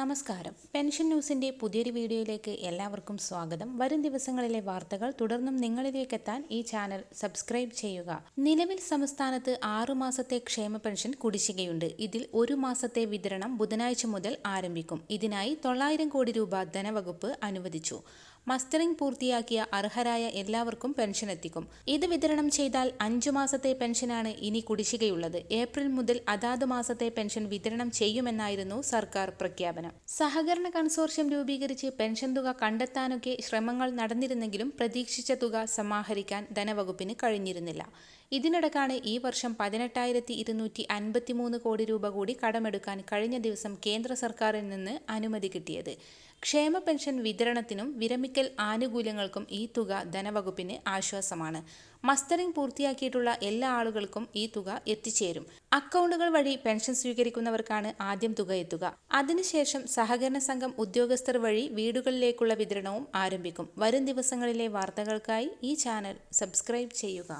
നമസ്കാരം. പെൻഷൻ ന്യൂസിന്റെ പുതിയൊരു വീഡിയോയിലേക്ക് എല്ലാവർക്കും സ്വാഗതം. വരും ദിവസങ്ങളിലെ വാർത്തകൾ തുടർന്നും നിങ്ങളിലേക്ക് എത്താൻ ഈ ചാനൽ സബ്സ്ക്രൈബ് ചെയ്യുക. നിലവിൽ സംസ്ഥാനത്ത് ആറു മാസത്തെ ക്ഷേമ പെൻഷൻ കുടിശ്ശികയുണ്ട്. ഇതിൽ ഒരു മാസത്തെ വിതരണം ബുധനാഴ്ച മുതൽ ആരംഭിക്കും. ഇതിനായി തൊള്ളായിരം കോടി രൂപ ധനവകുപ്പ് അനുവദിച്ചു. മസ്റ്ററിംഗ് പൂർത്തിയാക്കിയ അർഹരായ എല്ലാവർക്കും പെൻഷൻ എത്തിക്കും. ഇത് വിതരണം ചെയ്താൽ അഞ്ചു മാസത്തെ പെൻഷനാണ് ഇനി കുടിശ്ശികയുള്ളത്. ഏപ്രിൽ മുതൽ അതാത് മാസത്തെ പെൻഷൻ വിതരണം ചെയ്യുമെന്നായിരുന്നു സർക്കാർ പ്രഖ്യാപനം. സഹകരണ കൺസോർഷ്യം രൂപീകരിച്ച് പെൻഷൻ തുക കണ്ടെത്താനൊക്കെ ശ്രമങ്ങൾ നടന്നിരുന്നെങ്കിലും പ്രതീക്ഷിച്ച തുക സമാഹരിക്കാൻ ധനവകുപ്പിന് കഴിഞ്ഞിരുന്നില്ല. ഇതിനിടക്കാണ് ഈ വർഷം പതിനെട്ടായിരത്തി ഇരുന്നൂറ്റി അൻപത്തിമൂന്ന് കോടി രൂപ കൂടി കടമെടുക്കാൻ കഴിഞ്ഞ ദിവസം കേന്ദ്ര സർക്കാരിൽ നിന്ന് അനുമതി കിട്ടിയത്. ക്ഷേമ പെൻഷൻ വിതരണത്തിനും വിരമിക്കൽ ആനുകൂല്യങ്ങൾക്കും ഈ തുക ധനവകുപ്പിന് ആശ്വാസമാണ്. മസ്റ്ററിംഗ് പൂർത്തിയാക്കിയിട്ടുള്ള എല്ലാ ആളുകൾക്കും ഈ തുക എത്തിച്ചേരും. അക്കൗണ്ടുകൾ വഴി പെൻഷൻ സ്വീകരിക്കുന്നവർക്കാണ് ആദ്യം തുക എത്തുക. അതിനുശേഷം സഹകരണ സംഘം ഉദ്യോഗസ്ഥർ വഴി വീടുകളിലേക്കുള്ള വിതരണവും ആരംഭിക്കും. വരും ദിവസങ്ങളിലെ വാർത്തകൾക്കായി ഈ ചാനൽ സബ്സ്ക്രൈബ് ചെയ്യുക.